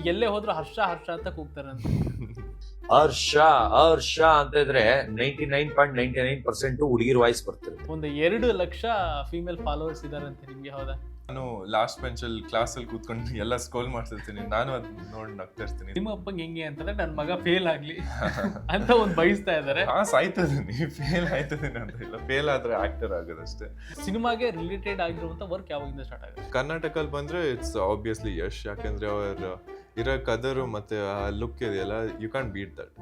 ಈಗ ಎಲ್ಲೇ ಹೋದ್ರು ಹರ್ಷ ಹರ್ಷ ಅಂತ ಕೂಗ್ತಾರಂತೆ. ಹರ್ಷ ಹರ್ಷ ಅಂತ ಇದ್ರೆ ninety nine point ninety nine percent ಹುಡುಗಿರ್ ವಾಯ್ಸ್ ಬರ್ತಿರುತ್ತೆ. ಒಂದು ಎರಡು ಲಕ್ಷ ಫೀಮೇಲ್ ಫಾಲೋವರ್ಸ್ ಇದಾರಂತೆ ನಿಮ್ಗೆ ಹೌದಾ? ನಾನು ಲಾಸ್ಟ್ ಬೆಂಚಲ್ಲಿ ಕ್ಲಾಸಲ್ಲಿ ಕೂತ್ಕೊಂಡು ಎಲ್ಲ ಸ್ಕೋಲ್ ಮಾಡ್ತಿರ್ತೀನಿ. ನಾನು ಅದ್ ನೋಡಿ ನಗ್ತಾ ಇರ್ತೀನಿ. ನಿಮ್ಮ ಅಪ್ಪಂಗೆ ಹೆಂಗೆ ಅಂತಂದ್ರೆ ನನ್ನ ಮಗ ಫೇಲ್ ಆಗ್ಲಿ ಅಂತ ಒಂದು ಬಯಸ್ತಾ ಇದ್ದಾರೆ ಪಾಸ್ ಸಾಯ್ತದೀನಿ ಫೇಲ್ ಆಯ್ತದೀನಿ ಅಂತ ಇಲ್ಲ. ಫೇಲ್ ಆದ್ರೆ ಆಕ್ಟರ್ ಆಗೋದಷ್ಟೇ. ಸಿನಿಮಾಗೆ ರಿಲೇಟೆಡ್ ಆಗಿರುವಂತ ವರ್ಕ್ ಯಾವಾಗಿಂದ ಸ್ಟಾರ್ಟ್ ಆಗುತ್ತೆ? ಕರ್ನಾಟಕಲ್ಲಿ ಬಂದ್ರೆ ಇಟ್ಸ್ ಆಬ್ವಿಯಸ್ಲಿ ಯಶ್. ಯಾಕಂದ್ರೆ ಅವರ ಇರೋ ಕದರು ಮತ್ತೆ ಆ ಲುಕ್ ಇದೆಯಲ್ಲ you can beat that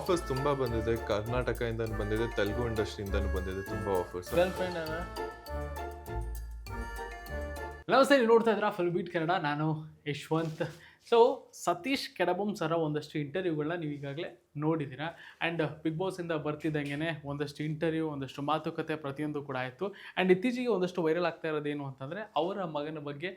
offers ತುಂಬಾ ಬಂದಿದೆ. ಕರ್ನಾಟಕದಿಂದ ಬಂದಿದೆ, ತೆಲುಗು ಇಂಡಸ್ಟ್ರಿಯಿಂದ ಬಂದಿದೆ, ತುಂಬಾ ಆಫರ್ಸ್ ಫ್ರೆಂಡ್ ನಮಸ್ತೆ, ನೀವು ನೋಡ್ತಾ ಇದ್ರ ಫುಲ್ ಬೀಟ್ ಕನ್ನಡ ನಾನು ಯಶವಂತ್. ಸೊ ಸತೀಶ್ ಕೆಡಬೊಮ್ ಸರ ಒಂದಷ್ಟು ಇಂಟರ್ವ್ಯೂಗಳನ್ನ ನೀವು ಈಗಾಗಲೇ ನೋಡಿದ್ದೀರಾ. ಆ್ಯಂಡ್ ಬಿಗ್ ಬಾಸಿಂದ ಬರ್ತಿದ್ದಂಗೆ ಒಂದಷ್ಟು ಇಂಟರ್ವ್ಯೂ ಒಂದಷ್ಟು ಮಾತುಕತೆ ಪ್ರತಿಯೊಂದು ಕೂಡ ಆಯಿತು. ಆ್ಯಂಡ್ ಇತ್ತೀಚೆಗೆ ಒಂದಷ್ಟು ವೈರಲ್ ಆಗ್ತಾ ಇರೋದೇನು ಅಂತಂದರೆ, ಅವರ ಮಗನ ಬಗ್ಗೆ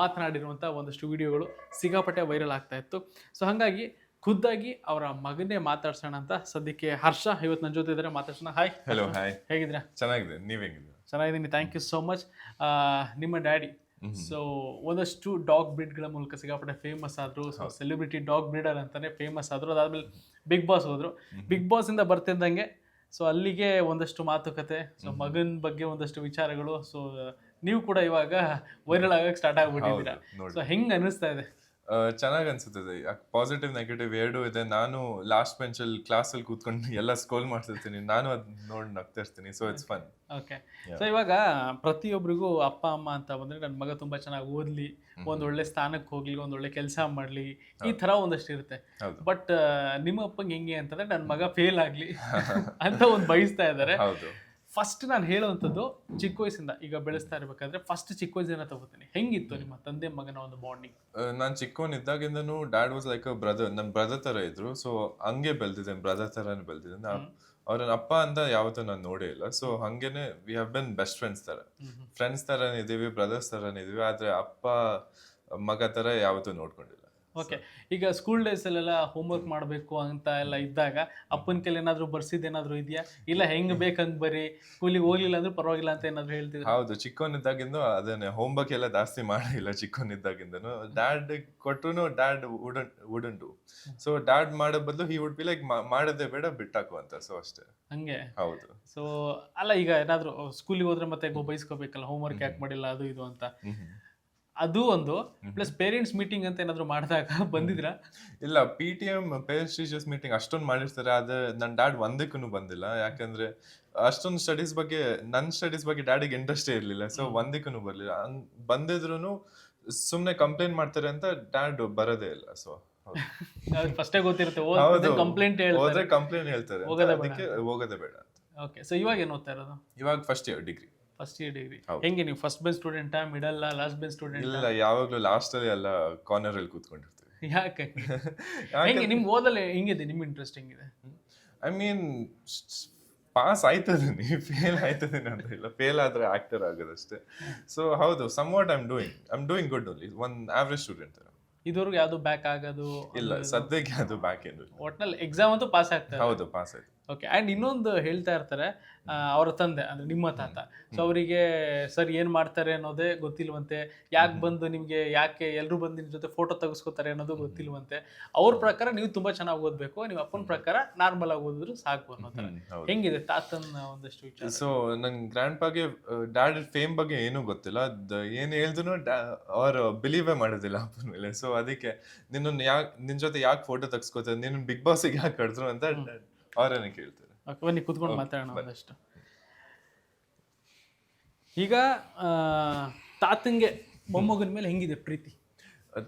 ಮಾತನಾಡಿರುವಂಥ ಒಂದಷ್ಟು ವಿಡಿಯೋಗಳು ಸಿಗಾಪಟ್ಟೆ ವೈರಲ್ ಆಗ್ತಾ ಇತ್ತು. ಸೊ ಹಾಗಾಗಿ ಖುದ್ದಾಗಿ ಅವರ ಮಗನೇ ಮಾತಾಡ್ಸೋಣ ಅಂತ ಸದ್ಯಕ್ಕೆ ಹರ್ಷ ಇವತ್ತು ನನ್ನ ಜೊತೆ ಇದ್ದಾರೆ. ಮಾತಾಡ್ಸೋಣ. ಹಾಯ್ ಹಲೋ ಹಾಯ್ ಹೇಗಿದ್ದೀರಾ? ಚೆನ್ನಾಗಿದೆ ನೀವು ಹೇಗಿದ್ದೀರಾ? ಚೆನ್ನಾಗಿದ್ದೀನಿ. ಥ್ಯಾಂಕ್ ಯು ಸೋ ಮಚ್ ನಿಮ್ಮ ಡ್ಯಾಡಿ. ಸೊ ಒಂದಷ್ಟು ಡಾಗ್ ಬ್ರೀಡ್ಗಳ ಮೂಲಕ ಸಿಗಾಪಟ್ಟೆ ಫೇಮಸ್ ಆದ್ರು. ಸೊ ಸೆಲೆಬ್ರಿಟಿ ಡಾಗ್ ಬ್ರೀಡರ್ ಅಂತಾನೆ ಫೇಮಸ್ ಆದ್ರು. ಅದಾದ್ಮೇಲೆ ಬಿಗ್ ಬಾಸ್ ಹೋದ್ರು. ಬಿಗ್ ಬಾಸ್ ಇಂದ ಬರ್ತಿದ್ದಂಗೆ. ಸೊ ಅಲ್ಲಿಗೆ ಒಂದಷ್ಟು ಮಾತುಕತೆ. ಸೊ ಮಗನ ಬಗ್ಗೆ ಒಂದಷ್ಟು ವಿಚಾರಗಳು. ಸೊ ನೀವು ಕೂಡ ಇವಾಗ ವೈರಲ್ ಆಗಕ್ಕೆ ಸ್ಟಾರ್ಟ್ ಆಗ್ಬಿಟ್ಟಿದ್ದೀರಾ. ಸೊ ಹೆಂಗ್ ಅನಿಸ್ತಾ ಇದೆ? ಚೆನ್ನಾಗಿ ಅನ್ಸುತ್ತದೆ ಪಾಸಿಟಿವ್ ನೆಗೆಟಿವ್ ಎರಡೂ ಇದೆ. ನಾನು ಲಾಸ್ಟ್ ಬೆಂಚಲ್ಲಿ ಕ್ಲಾಸಲ್ಲಿ ಕೂತ್ಕೊಂಡು ಎಲ್ಲ ಸ್ಕೋಲ್ ಮಾಡ್ತಿರ್ತೀನಿ. ನಾನು ಅದ್ ನೋಡಿ ನಗ್ತಾ ಇರ್ತೀನಿ. So it's fun okay so ಇವಾಗ ಪ್ರತಿಯೊಬ್ಬರಿಗೂ ಅಪ್ಪ ಅಮ್ಮ ಅಂತ ಬಂದ್ರೆ ನನ್ನ ಮಗ ತುಂಬಾ ಚೆನ್ನಾಗಿ ಓದ್ಲಿ. ಒಂದ್ ಒಳ್ಳೆ ಸ್ಥಾನಕ್ಕೆ ಹೋಗ್ಲಿ ಒಂದ್ ಒಳ್ಳೆ ಕೆಲಸ ಮಾಡ್ಲಿ. ಈ ತರ ಒಂದಷ್ಟು ಇರುತ್ತೆ. ಬಟ್ ನಿಮ್ಮ ಅಪ್ಪಂಗೆ ಹೆಂಗೆ ಅಂತಂದ್ರೆ ನನ್ನ ಮಗ ಫೇಲ್ ಆಗ್ಲಿ ಅಂತ ಒಂದು ಬಯಸ್ತಾ ಇದ್ದಾರೆ ಹೌದು. ಫಸ್ಟ್ ನಾನು ಹೇಳುವಂಥದ್ದು ಚಿಕ್ಕ ವಯಸ್ಸಿಂದ ಈಗ ಬೆಳೆಸ್ತಾ ಇರ್ಬೇಕಾದ್ರೆ ಫಸ್ಟ್ ಚಿಕ್ಕ ವಯಸ್ಸಿನ ತಗೋತೀನಿ. ಹೆಂಗಿತ್ತು ನಿಮ್ಮ ತಂದೆ ಮಗನ ಒಂದು ಬಾಂಡಿಂಗ್ ನಾನು ಚಿಕ್ಕವನಿದ್ದಾಗಿಂದನು dad was like a brother ನನ್ನ ಬ್ರದರ್ ತರ ಇದ್ರು. ಸೊ ಹಂಗೆ ಬೆಳ್ದಿದ್ದೇನೆ ಬ್ರದರ್ ತರನೇ ಬೆಳ್ದಿದ್ದೇನೆ. ಅವ್ರನ್ನ ಅಪ್ಪ ಅಂತ ಯಾವತ್ತೂ ನಾನು ನೋಡೇ ಇಲ್ಲ. ಸೊ ಹಂಗೇನೆ we have been best friends ತರ. ಫ್ರೆಂಡ್ಸ್ ತರನೇ ಇದೀವಿ ಬ್ರದರ್ಸ್ ತರನೇ ಇದೀವಿ. ಆದ್ರೆ ಅಪ್ಪ ಮಗ ತರ ಯಾವತ್ತೂ ನೋಡ್ಕೊಂಡಿಲ್ಲ. ಓಕೆ ಈಗ ಸ್ಕೂಲ್ ಡೇಸಲ್ಲೆಲ್ಲ ಹೋಮ್ವರ್ಕ್ ಮಾಡಬೇಕು ಅಂತ ಎಲ್ಲ ಇದ್ದಾಗ ಅಪ್ಪನ ಕೈಲಿ ಏನಾದ್ರು ಬರ್ಸಿದ್ದೇನಾದರೂ ಇದೆಯಾ? ಇಲ್ಲ ಹೆಂಗ್ ಬೇಕಂಗೆ ಬರೀ? ಸ್ಕೂಲಿಗೆ ಹೋಗ್ಲಿಲ್ಲ ಅಂದ್ರೆ ಪರವಾಗಿಲ್ಲ ಅಂತ ಏನಾದ್ರು ಹೇಳ್ತೀವಿ ಹೌದು ಚಿಕ್ಕವನಿದ್ದಾಗಿಂದ ಅದನ್ನೇ ಹೋಮ್ವರ್ಕ್ ಎಲ್ಲ ಜಾಸ್ತಿ ಮಾಡಿಲ್ಲ ಚಿಕ್ಕವನಿದ್ದಾಗಿಂದನು ಡ್ಯಾಡ್ ಕೊಟ್ರು dad wooden wooden do so dad ಮಾಡೋ ಬದಲು ಹಿ ವುಡ್ ಬಿ ಲೈಕ್ ಮಾಡೋದೇ ಬೇಡ ಬಿಟ್ಟಾಕು ಅಂತ. ಸೊ ಅಷ್ಟೇ. ಹಂಗೆ? ಹೌದು. ಸೊ ಅಲ್ಲ ಈಗ ಏನಾದರೂ ಸ್ಕೂಲಿಗೆ ಹೋದ್ರೆ ಮತ್ತೆ ಬೈಸ್ಕೋಬೇಕಲ್ಲ ಹೋಮ್ವರ್ಕ್ ಯಾಕೆ ಮಾಡಿಲ್ಲ ಅದು ಇದು ಅಂತ. ಅದು ಒಂದು ಪ್ಲಸ್ ಪೇರೆಂಟ್ಸ್ ಮೀಟಿಂಗ್ ಅಂತ ಏನಾದ್ರು ಮಾಡಿದಾಗ ಬಂದಿದ್ರಾ? ಇಲ್ಲ P T M parents teachers meeting ಅಷ್ಟೊಂದು ಮಾಡಿರ್ತಾರೆ ಆದ್ರೆ ನನ್ನ ಡ್ಯಾಡ್ ಒಂದಕ್ಕೂ ಬಂದಿಲ್ಲ. ಯಾಕಂದ್ರೆ ಅಷ್ಟೊಂದು ಸ್ಟಡೀಸ್ ಬಗ್ಗೆ ನನ್ನ ಸ್ಟಡೀಸ್ ಬಗ್ಗೆ ಡ್ಯಾಡಿಗೆ ಇಂಟ್ರೆಸ್ಟೇ ಇರಲಿಲ್ಲ. ಸೊ ಒಂದಕ್ಕೂ ಬರಲಿಲ್ಲ. ಬಂದಿದ್ರು ಸುಮ್ನೆ ಕಂಪ್ಲೇಂಟ್ ಮಾಡ್ತಾರೆ ಅಂತ ಡ್ಯಾಡ್ ಬರೋದೇ ಇಲ್ಲ. ಸೊ ಫಸ್ಟೇ ಗೊತ್ತಿರುತ್ತೆ. ಕಂಪ್ಲೇಂಟ್ ಹೋದ್ರೆ ಕಂಪ್ಲೇಂಟ್ ಹೇಳ್ತಾರೆ. ಹೋಗೋದೇ ಬೇಡ. ಓಕೆ ಸೊ ಇವಾಗ ಏನು ಓದ್ತಾ ಇರೋದು? ಇವಾಗ first year degree first year degree ಹೌದು. ಹೆಂಗೆ ನೀವು ಫಸ್ಟ್ ಬೆಂಚ್ ಸ್ಟೂಡೆಂಟಾ ಮಿಡಲ್ ಲಾಸ್ಟ್ ಬೆಂಚ್ ಸ್ಟೂಡೆಂಟ್ ಇಲ್ಲ ಯಾವಾಗ್ಲೂ ಲಾಸ್ಟ್ ಅಲ್ಲಿ ಎಲ್ಲ ಕಾರ್ನರ್ ಅಲ್ಲಿ ಕೂತ್ಕೊಂಡಿರ್ತೀವಿ. ಯಾಕೆ? ಹೆಂಗೆ ನಿಮ್ಗೆ ಓದಲ್ಲೇ ಹೆಂಗಿದೆ ನಿಮ್ ಇಂಟ್ರೆಸ್ಟ್ ಹೆಂಗಿದೆ? ಐ ಮೀನ್ ಪಾಸ್ ಆಯ್ತದೀನಿ ಫೇಲ್ ಆಯ್ತದೀನಿ ಅಂತ ಇಲ್ಲ ಫೇಲ್ ಆದ್ರೆ ಆಕ್ಟರ್ ಆಗೋದಷ್ಟೇ. ಸೊ ಹೌದು somewhat I'm doing I'm doing good only one average student ಇದುವರೆಗೂ ಯಾವುದು ಬ್ಯಾಕ್ ಆಗೋದು? ಇಲ್ಲ ಸದ್ಯಕ್ಕೆ ಅದು ಬ್ಯಾಕ್ ಏನು ಒಟ್ನಲ್ಲಿ ಎಕ್ಸಾಮ್ ಅಂತೂ ಪಾಸ್ ಆಗ್ತಾರೆ ಹೌದು ಪಾಸ್ ಆಯ್ತು. ಓಕೆ ಆ್ಯಂಡ್ ಇನ್ನೊಂದು ಹೇಳ್ತಾ ಇರ್ತಾರೆ ಅವರ ತಂದೆ ಅಂದರೆ ನಿಮ್ಮ ತಾತ. ಸೊ ಅವರಿಗೆ ಸರ್ ಏನು ಮಾಡ್ತಾರೆ ಅನ್ನೋದೇ ಗೊತ್ತಿಲ್ವಂತೆ ಯಾಕೆ ಬಂದು ನಿಮಗೆ ಯಾಕೆ ಎಲ್ಲರೂ ಬಂದು ನಿಮ್ಮ ಜೊತೆ ಫೋಟೋ ತೆಗೆಸ್ಕೋತಾರೆ ಅನ್ನೋದು ಗೊತ್ತಿಲ್ವಂತೆ. ಅವ್ರ ಪ್ರಕಾರ ನೀವು ತುಂಬಾ ಚೆನ್ನಾಗಿ ಓದಬೇಕು ನಿಮ್ಮ ಅಪ್ಪನ ಪ್ರಕಾರ ನಾರ್ಮಲ್ ಆಗಿ ಓದಿದ್ರು ಸಾಕು ಅನ್ನೋ ಥರ ಹೆಂಗಿದೆ ತಾತನ ಒಂದಷ್ಟು ವಿಚಾರ? ಸೊ ನನ್ನ ಗ್ರ್ಯಾಂಡ್ ಪಾಗೆ ಡ್ಯಾಡ್ ಫೇಮ್ ಬಗ್ಗೆ ಏನೂ ಗೊತ್ತಿಲ್ಲ. ಏನು ಏನ್ ಹೇಳಿದ್ರು ಅವರು ಬಿಲೀವೇ ಮಾಡೋದಿಲ್ಲ ಅಪ್ಪನ ಮೇಲೆ. ಸೊ ಅದಕ್ಕೆ ನಿನ್ನ ಯಾಕೆ ನಿನ್ನ ಜೊತೆ ಯಾಕೆ ಫೋಟೋ ತೆಗೆಸ್ಕೋತಾರೆ ನಿನ್ನ ಬಿಗ್ ಬಾಸಿಗೆ ಯಾಕೆ ಕಡಿದ್ರು ಅಂತ ಅವ್ರನ್ನ ಕೇಳ್ತಾರೆ. ಓಕೆ ಬನ್ನಿ ಕುತ್ಕೊಂಡು ಮಾತಾಡೋಣ. ಒಂದಷ್ಟು. ಈಗ ತಾತಂಗೆ ಮೊಮ್ಮಗನ ಮೇಲೆ ಹೆಂಗಿದೆ ಪ್ರೀತಿ?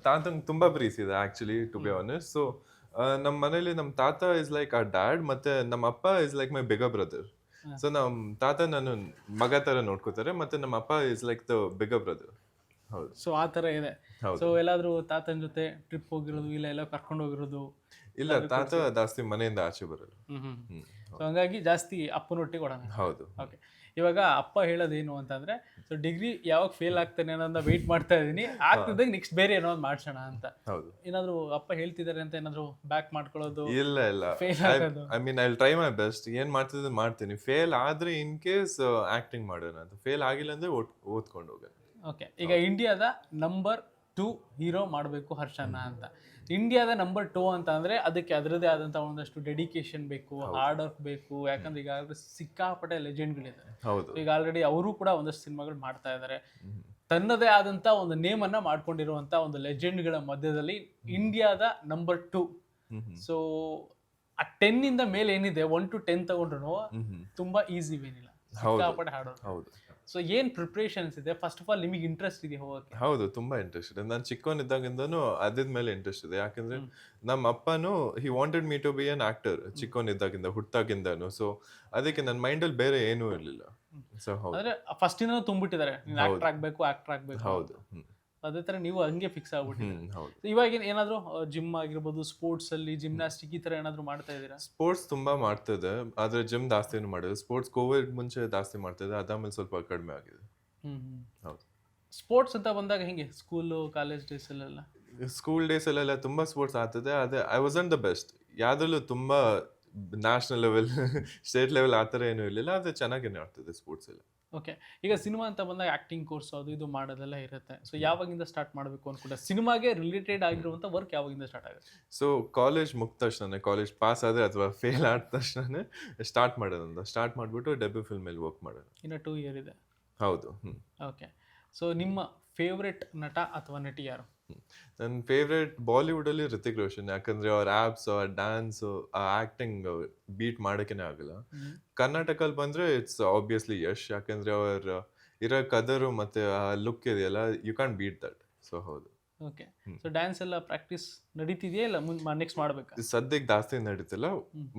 ತಾತಂಗ್ ತುಂಬಾ ಪ್ರೀತಿ ಇದೆ actually to be honest so ನಮ್ಮ ಮನೇಲಿ ನಮ್ಮ ತಾತ ಇಸ್ ಲೈಕ್ ಆ ಡ್ಯಾಡ್ ಮತ್ತೆ ನಮ್ಮ ಅಪ್ಪ is like my big brother. So ನಮ್ಮ ತಾತ ನಾನು ಮಗ ತರ ನೋಡ್ಕೋತಾರೆ ಮತ್ತೆ ನಮ್ಮ ಅಪ್ಪ is like the big brother ಹೌದು. ಸೊ ಆ ಥರ ಇದೆ. ಸೊ ಎಲ್ಲಾದ್ರೂ ತಾತನ ಜೊತೆ ಟ್ರಿಪ್ ಹೋಗಿರೋದು ಇಲ್ಲ ಎಲ್ಲ ಕರ್ಕೊಂಡು ಹೋಗಿರೋದು ಇಲ್ಲ ತಾತ ಜಾಸ್ತಿ ಮನೆಯಿಂದ ಆಚೆ ಬರಲ್ಲ ಸೊ ಹಂಗಾಗಿ ಜಾಸ್ತಿ ಅಪ್ಪನೊಟ್ಟಿಗೆ ಕೊಡೋಣ ಹೌದು. ಓಕೆ ಇವಾಗ ಅಪ್ಪ ಹೇಳೋದೇನು ಅಂತಂದ್ರೆ ಸೊ ಡಿಗ್ರಿ ಯಾವಾಗ ಫೇಲ್ ಆಗ್ತಾನೆ ಅನ್ನೋದನ್ನ ವೆಯ್ಟ್ ಮಾಡ್ತಾ ಇದ್ದೀನಿ. ಆಗ್ತಿದ್ದಾಗ ನೆಕ್ಸ್ಟ್ ಬೇರೆ ಏನೋ ಒಂದು ಮಾಡ್ಸೋಣ ಅಂತ. ಹೌದು. ಏನಾದ್ರು ಅಪ್ಪ ಹೇಳ್ತಿದ್ದಾರೆ ಅಂತ ಏನಾದ್ರು ಬ್ಯಾಕ್ ಮಾಡ್ಕೊಳ್ಳೋದು? ಇಲ್ಲ ಇಲ್ಲ. ಫೇಲ್ ಆಗೋದು. I mean I try my best ಏನ್ ಮಾಡ್ತಿದ್ರೆ ಮಾಡ್ತೀನಿ. ಫೇಲ್ ಆದ್ರೆ ಇನ್ ಕೇಸ್ ಆಕ್ಟಿಂಗ್ ಮಾಡೋಣ ಅಂತ. ಫೇಲ್ ಆಗಿಲ್ಲ ಅಂದ್ರೆ ಓದ್- ಓದ್ಕೊಂಡು ಹೋಗೋಣ. ಓಕೆ ಈಗ ಇಂಡಿಯಾದ ನಂಬರ್ ಟೂ ಹೀರೋ ಮಾಡಬೇಕು ಹರ್ಷನ ಅಂತ. ಇಂಡಿಯಾದ ನಂಬರ್ ಟೂ ಅಂತ ಅಂದ್ರೆ ಅದಕ್ಕೆ ಅದರದೇ ಆದಂತ ಒಂದಷ್ಟು ಡೆಡಿಕೇಶನ್ ಬೇಕು ಹಾರ್ಡ್ ವರ್ಕ್ ಬೇಕು. ಯಾಕಂದ್ರೆ ಈಗ ಸಿಕ್ಕಾಪಟ್ಟೆ ಲೆಜೆಂಡ್ಗಳಿದ್ದಾರೆ ಈಗ ಆಲ್ರೆಡಿ ಅವರು ಕೂಡ ಒಂದಷ್ಟು ಸಿನಿಮಾಗಳು ಮಾಡ್ತಾ ಇದ್ದಾರೆ. ತನ್ನದೇ ಆದಂತ ಒಂದು ನೇಮ್ ಅನ್ನ ಮಾಡ್ಕೊಂಡಿರುವಂತ ಒಂದು ಲೆಜೆಂಡ್ಗಳ ಮಧ್ಯದಲ್ಲಿ ಇಂಡಿಯಾದ ನಂಬರ್ ಟೂ. ಸೊ ಆ ಟೆನ್ನಿಂದ ಇಂದ ಮೇಲೆ ಏನಿದೆ ಒನ್ ಟು ಟೆನ್ ತಗೊಂಡ್ರು. ತುಂಬಾ ಈಸಿ ಏನಿಲ್ಲ. ಸಿಕ್ಕಾಪಟ್ಟೆ ಹಾಡೋದು ಸೊ ಏನ್ ಪ್ರಿಪ್ರೇಷನ್ಸ್ ಇದೆ? ಫಸ್ಟ್ ಆಫ್ ಆಲ್ ನಿಮಗೆ ಇಂಟ್ರೆಸ್ಟ್ ಇದೆ ಹೋಗಕ್ಕೆ ಹೌದು ತುಂಬಾ ಇಂಟ್ರೆಸ್ಟ್ ಇದೆ. ನಾನು ಚಿಕ್ಕವನಿದ್ದಾಗಿಂದನೂ ಅದ್ರ ಮೇಲೆ ಇಂಟ್ರೆಸ್ಟ್ ಇದೆ. ಯಾಕಂದ್ರೆ ನಮ್ಮ ಅಪ್ಪನು he wanted me to be an actor ಚಿಕ್ಕವನಿದ್ದಾಗಿಂದ ಹುಟ್ಟಾಗಿಂದನು ಸೊ ಅದಕ್ಕೆ ನನ್ನ ಮೈಂಡಲ್ಲಿ ಬೇರೆ ಏನೂ ಇರಲಿಲ್ಲ. ಸೊ ಹೌದು. ಅಂದ್ರೆ ಫಸ್ಟ್ ಇಂದ ತುಂಬಿಟ್ಟಿದ್ದಾರೆ. ಆಕ್ಟರ್ ಆಗ್ಬೇಕು ಆಕ್ಟರ್ ಆಗ್ಬೇಕು ಹೌದು. ಅದೇ ತರ ನೀವು ಹಂಗೆ ಫಿಕ್ಸ್ ಆಗ್ಬಿಟ್ಟಿದ್ದೀರಿ. ಹೌದು. ಇವಾಗ ಏನ್- ಏನಾದ್ರು ಜಿಮ್ ಆಗಿರ್ಬೋದು ಸ್ಪೋರ್ಟ್ಸ್ ಅಲ್ಲಿ ಜಿಮ್ನಾಸ್ಟಿಕ್ ಈ ತರ ಏನಾದ್ರು ಮಾಡ್ತಾ ಇದ್ದೀರಾ? ಸ್ಪೋರ್ಟ್ಸ್ ತುಂಬಾ ಮಾಡ್ತಿದೆ ಆದ್ರೆ ಜಿಮ್ ಜಾಸ್ತಿನೂ ಮಾಡಿದೆ ಸ್ಪೋರ್ಟ್ಸ್ ಕೋವಿಡ್ ಮುಂಚೆ ಜಾಸ್ತಿ ಮಾಡ್ತಿದ್ದೆ ಅದಾದ್ಮೇಲೆ ಸ್ವಲ್ಪ ಕಡಿಮೆ ಆಗಿದೆ. ಹೌದು. ಸ್ಪೋರ್ಟ್ಸ್ ಅಂತ ಬಂದಾಗ ಹೆಂಗೆ? ಸ್ಕೂಲು ಕಾಲೇಜ್ ಡೇಸ್ ಅಲ್ಲೆಲ್ಲ? ಸ್ಕೂಲ್ ಡೇಸ್ ಅಲ್ಲೆಲ್ಲ ತುಂಬಾ ಸ್ಪೋರ್ಟ್ಸ್ ಆಗ್ತದೆ ಅದೇ ಐ ವಾಸನ್ ದ ಬೆಸ್ಟ್ ಯಾವ್ದ್ರಲ್ಲೂ ತುಂಬಾ ನ್ಯಾಷನಲ್ ಲೆವೆಲ್ ಸ್ಟೇಟ್ ಲೆವೆಲ್ ಆ ಥರ ಏನೂ ಇರಲಿಲ್ಲ ಆದರೆ ಚೆನ್ನಾಗೇನೆ ಸ್ಪೋರ್ಟ್ಸ್ ಎಲ್ಲ. ಓಕೆ. ಈಗ ಸಿನಿಮಾ ಅಂತ ಬಂದಾಗ ಆಕ್ಟಿಂಗ್ ಕೋರ್ಸ್ ಅದು ಇದು ಮಾಡೋದೆಲ್ಲ ಇರುತ್ತೆ. ಸೊ ಯಾವಾಗಿಂದ ಸ್ಟಾರ್ಟ್ ಮಾಡಬೇಕು ಅನ್ಕೊಂಡೆ? ಸಿನಿಮಾಗೆ ರಿಲೇಟೆಡ್ ಆಗಿರುವಂತ ವರ್ಕ್ ಯಾವಾಗಿಂದ ಸ್ಟಾರ್ಟ್ ಆಗುತ್ತೆ? ಸೊ ಕಾಲೇಜ್ ಮುಗಿದ ತಕ್ಷಣ ಕಾಲೇಜ್ ಪಾಸ್ ಆದರೆ ಅಥವಾ ಫೇಲ್ ಆದ ತಕ್ಷಣ ಸ್ಟಾರ್ಟ್ ಮಾಡೋದಂತ ಸ್ಟಾರ್ಟ್ ಮಾಡಿಬಿಟ್ಟು ಡೆಬ್ಯೂ ಫಿಲ್ಮ್ ಮೇಲೆ ವರ್ಕ್ ಮಾಡೋದು. ಇನ್ನು ಟೂ ಇಯರ್ ಇದೆ. ಹೌದು. ಹ್ಞೂ ಓಕೆ. ಸೊ ನಿಮ್ಮ ಫೇವ್ರೆಟ್ ನಟ ಅಥವಾ ನಟಿ ಯಾರು? ನನ್ನ ಬಾಲಿವುಡ್ ಅಲ್ಲಿ ರಿತಿಕ್ ರೋಷನ್ ಯಾಕಂದ್ರೆ ಅವ್ರ ಆ್ಯಪ್ಸ್ ಅವ್ರ ಡ್ಯಾನ್ಸ್ ಆ ಆ್ಯಕ್ಟಿಂಗ್ ಬೀಟ್ ಮಾಡೋಕೆ ಆಗಲ್ಲ. ಕರ್ನಾಟಕಲ್ಲಿ ಬಂದ್ರೆ ಇಟ್ಸ್ ಆಬ್ವಿಯಸ್ಲಿ ಯಶ್ ಯಾಕಂದ್ರೆ ಅವ್ರ ಇರೋ ಕದರು ಮತ್ತೆ ಆ ಲುಕ್ ಇದೆಯಲ್ಲ you can beat that so ಹೌದು. ಓಕೆ. ಸೊ ಡ್ಯಾನ್ಸ್ ಎಲ್ಲ ಪ್ರಾಕ್ಟೀಸ್ ನಡೀತಿದೆಯಾ ಇಲ್ಲ ನೆಕ್ಸ್ಟ್ ಮಾಡ್ಬೇಕು? ಸದ್ಯಕ್ಕೆ ಜಾಸ್ತಿ ನಡೀತಿಲ್ಲ.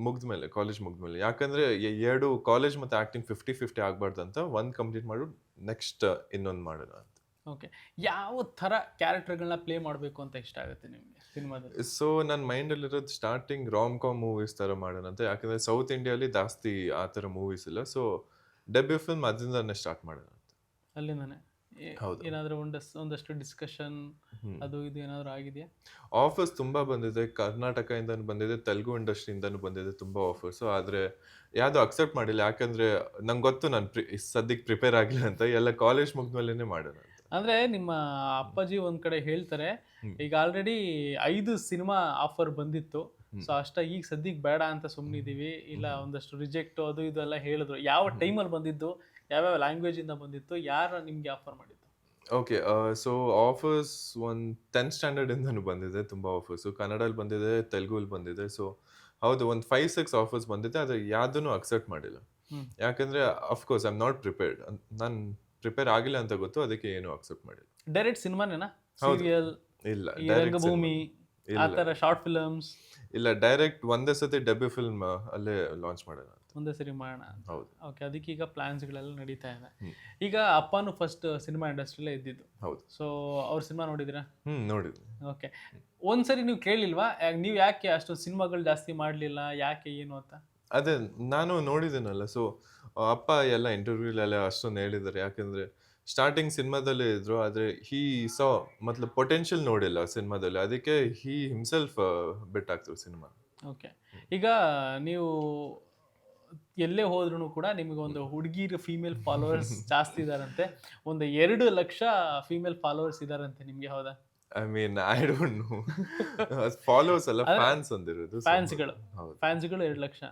ಮುಗ್ದ್ಮೇಲೆ ಕಾಲೇಜ್ ಮುಗ್ದ್ಮೇಲೆ ಯಾಕಂದ್ರೆ ಎರಡು ಕಾಲೇಜ್ ಮತ್ತೆ ಆಕ್ಟಿಂಗ್ ಫಿಫ್ಟಿ ಫಿಫ್ಟಿ ಆಗಬಾರ್ದು ಅಂತ ಒಂದು ಕಂಪ್ಲೀಟ್ ಮಾಡು ನೆಕ್ಸ್ಟ್ ಇನ್ನೊಂದು ಮಾಡೋಣ ಓಕೆ ಯಾವ ಥರ ಕ್ಯಾರೆಕ್ಟರ್ಗಳನ್ನ ಪ್ಲೇ ಮಾಡಬೇಕು ಅಂತ ಇಷ್ಟ ಆಗುತ್ತೆ ನಿಮಗೆ ಸಿನಿಮಾದಲ್ಲಿ? ಸೊ ನನ್ನ ಮೈಂಡಲ್ಲಿರೋದು ಸ್ಟಾರ್ಟಿಂಗ್ ರಾಮ್ ಕಾಮ್ ಮೂವೀಸ್ ಥರ ಮಾಡೋಣ ಅಂತ. ಯಾಕಂದ್ರೆ ಸೌತ್ ಇಂಡಿಯಾಲಿ ಜಾಸ್ತಿ ಆ ಥರ ಮೂವೀಸ್ ಇಲ್ಲ. ಸೊ ಡೆಬ್ಯೂ ಫಿಲ್ಮ್ ಅದರಿಂದನೇ ಸ್ಟಾರ್ಟ್ ಮಾಡೋಣ ಅಂತ. ಅಲ್ಲಿಂದಾನೆ. ಏನಾದರೂ ಒಂದು ಒಂದಷ್ಟು ಡಿಸ್ಕಷನ್ ಅದು ಇದು ಏನಾದರೂ ಆಗಿದೆಯಾ? ಆಫರ್ಸ್ ತುಂಬ ಬಂದಿದೆ. ಕರ್ನಾಟಕದಿಂದ ಬಂದಿದೆ. ತೆಲುಗು ಇಂಡಸ್ಟ್ರಿಯಿಂದನೂ ಬಂದಿದೆ ತುಂಬಾ ಆಫರ್ಸ್ ಆದ್ರೆ ಯಾವ್ದು ಅಕ್ಸೆಪ್ಟ್ ಮಾಡಿಲ್ಲ. ಯಾಕಂದ್ರೆ ನಂಗೆ ಗೊತ್ತು ನಾನು ಸದ್ಯಕ್ಕೆ ಪ್ರಿಪೇರ್ ಆಗಿಲ್ಲ ಅಂತ. ಎಲ್ಲ ಕಾಲೇಜ್ ಮುಗಿದ್ಮೇಲೆ ಮಾಡೋಣ ಅಂದ್ರೆ ನಿಮ್ಮ ಅಪ್ಪಾಜಿ ಒಂದ್ ಕಡೆ ಹೇಳ್ತಾರೆ ಈಗ ಆಲ್ರೆಡಿ ಐದು ಸಿನಿಮಾ ಆಫರ್ ಬಂದಿತ್ತು. ಸೊ ಅಷ್ಟ ಈಗ ಸದ್ಯಕ್ಕೆ ಬೇಡ ಅಂತ ಸುಮ್ಮನಿದೀವಿ ಇಲ್ಲ ಒಂದಷ್ಟು ರಿಜೆಕ್ಟ್ ಅದು ಇದು ಎಲ್ಲ ಹೇಳಿದ್ರು. ಯಾವ ಟೈಮಲ್ಲಿ ಬಂದಿದ್ದು ಯಾವ್ಯಾವ ಲ್ಯಾಂಗ್ವೇಜ್ ಇಂದ ಬಂದಿತ್ತು ಯಾರು ನಿಮ್ಗೆ ಆಫರ್ ಮಾಡಿದ್ದು? ಓಕೆ ಸೊ ಆಫರ್ಸ್ ಒಂದು ಟೆಂತ್ ಸ್ಟ್ಯಾಂಡರ್ಡ್ ಇಂದನೂ ಬಂದಿದೆ ತುಂಬಾ ಆಫರ್ಸು ಕನ್ನಡಲ್ಲಿ ಬಂದಿದೆ ತೆಲುಗುಲ್ಲಿ ಬಂದಿದೆ. ಸೊ ಹೌದು ಒಂದು ಫೈವ್ ಸಿಕ್ಸ್ ಆಫರ್ಸ್ ಬಂದಿದೆ ಅದು ಯಾವುದನ್ನು ಅಕ್ಸೆಪ್ಟ್ ಮಾಡಿಲ್ಲ. ಯಾಕಂದ್ರೆ of course I am not prepared ನಾನು ಪ್ರಿಪೇರ್ ಆಗಿಲ್ಲ ಅಂತ ಗೊತ್ತು ಅದಕ್ಕೆ ಏನು ಅಕ್ಸೆಪ್ಟ್ ಮಾಡಿಲ್ಲ. ಡೈರೆಕ್ಟ್ ಸಿನಿಮಾನೇನಾ. ಸೀರಿಯಲ್ ಇಲ್ಲ ಡೈರೆಕ್ಟ್ ಭೂಮಿ ರಂಗಭೂಮಿ cinema. ಆ ಇಲ್ಲ. ಶಾರ್ಟ್ ಫಿಲ್ಮ್ಸ್ ಇಲ್ಲ ಡೈರೆಕ್ಟ್ ಒಂದೇ ಸತಿ ಡೆಬ್ಯೂ ಫಿಲ್ಮ್ ಅಲ್ಲೇ ಲಾಂಚ್ ಮಾಡೋಣ ಒಂದೇ ಸರಿ ಮಾಡೋಣ ಹೌದು. ಓಕೆ ಅದಕ್ಕೆ ಈಗ ಪ್ಲಾನ್ಸ್ಗಳೆಲ್ಲ ನಡೀತಾ ಇದೆ. ಈಗ ಅಪ್ಪನು ಫಸ್ಟ್ ಸಿನಿಮಾ ಇಂಡಸ್ಟ್ರಿಲೇ ಇದ್ದಿದ್ದು. ಹೌದು. ಸೊ ಅವ್ರ ಸಿನಿಮಾ ನೋಡಿದಿರಾ ಹ್ಮ್ ನೋಡಿದ್ವಿ ಓಕೆ ಒಂದ್ಸರಿ ನೀವು ಕೇಳಿಲ್ವಾ ನೀವು ಯಾಕೆ ಅಷ್ಟೊಂದು ಸಿನಿಮಾಗಳು ಜಾಸ್ತಿ ಮಾಡಲಿಲ್ಲ ಯಾಕೆ ಏನು ಅಂತ? ಅದೇ ನಾನು ನೋಡಿದ್ದೀನಲ್ಲ ಸೊ ಅಪ್ಪ ಎಲ್ಲ ಇಂಟರ್ವ್ಯೂಲೆಲ್ಲ ಅಷ್ಟೊಂದು ಹೇಳಿದ್ದಾರೆ. ಯಾಕಂದ್ರೆ ಸ್ಟಾರ್ಟಿಂಗ್ ಸಿನಿಮಾದಲ್ಲೇ ಇದ್ರು ಆದ್ರೆ ಹೀ ಸಾ ಮತ್ಲಬ್ ಪೊಟೆನ್ಷಿಯಲ್ ನೋಡಿಲ್ಲ ಸಿನಿಮಾದಲ್ಲಿ. ಅದಕ್ಕೆ ಹೀ ಹಿಮ್ಸೆಲ್ಫ್ ಬಿಟ್ಟಾಗ್ತರು ಸಿನಿಮಾ. ಓಕೆ ಈಗ ನೀವು ಎಲ್ಲೇ ಹೋದ್ರೂ ಕೂಡ ನಿಮಗೆ ಒಂದು ಹುಡುಗಿರ ಫೀಮೇಲ್ ಫಾಲೋವರ್ಸ್ ಜಾಸ್ತಿ ಇದಾರಂತೆ. ಒಂದು ಎರಡು ಲಕ್ಷ ಫೀಮೇಲ್ ಫಾಲೋವರ್ಸ್ ಇದಾರಂತೆ ನಿಮಗೆ ಹೌದಾ? I mean I don't know followers ಅಲ್ಲ ಫ್ಯಾನ್ಸ್ ಅಂದಿರೋದು ಫ್ಯಾನ್ಸ್ಗಳು ಫ್ಯಾನ್ಸ್ಗಳು ಎರಡು ಲಕ್ಷ.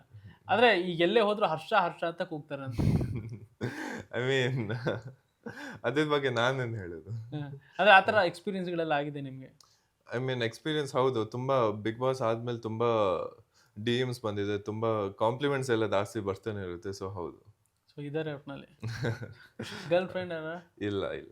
ಆದ್ರೆ ಈಗ ಎಲ್ಲೇ ಹೋದ್ರು ಹರ್ಷ ಹರ್ಷ ಅಂತ ಕೂಗ್ತಾರೆ ಐ ಮೀನ್ ಅದ್ರ ಬಗ್ಗೆ ನಾನೇನು ಹೇಳೋದು. ಅಂದ್ರೆ ಆ ಥರ ಎಕ್ಸ್ಪೀರಿಯನ್ಸ್ಗಳೆಲ್ಲ ಆಗಿದೆ ನಿಮಗೆ? ಐ ಮೀನ್ ಎಕ್ಸ್ಪೀರಿಯನ್ಸ್ ಹೌದು. ತುಂಬಾ ಬಿಗ್ ಬಾಸ್ ಆದ್ಮೇಲೆ ತುಂಬಾ ಡಿ ಎಮ್ಸ್ ಬಂದಿದೆ. ತುಂಬಾ ಕಾಂಪ್ಲಿಮೆಂಟ್ಸ್ ಎಲ್ಲ ಜಾಸ್ತಿ ಬರ್ತಾನೆ ಇರುತ್ತೆ ಸೊ ಹೌದು. ಸೊ ಇದಾರೆ ಒಟ್ಟಿನಲ್ಲಿ ಗರ್ಲ್ ಫ್ರೆಂಡ್ ಇಲ್ಲ ಇಲ್ಲ.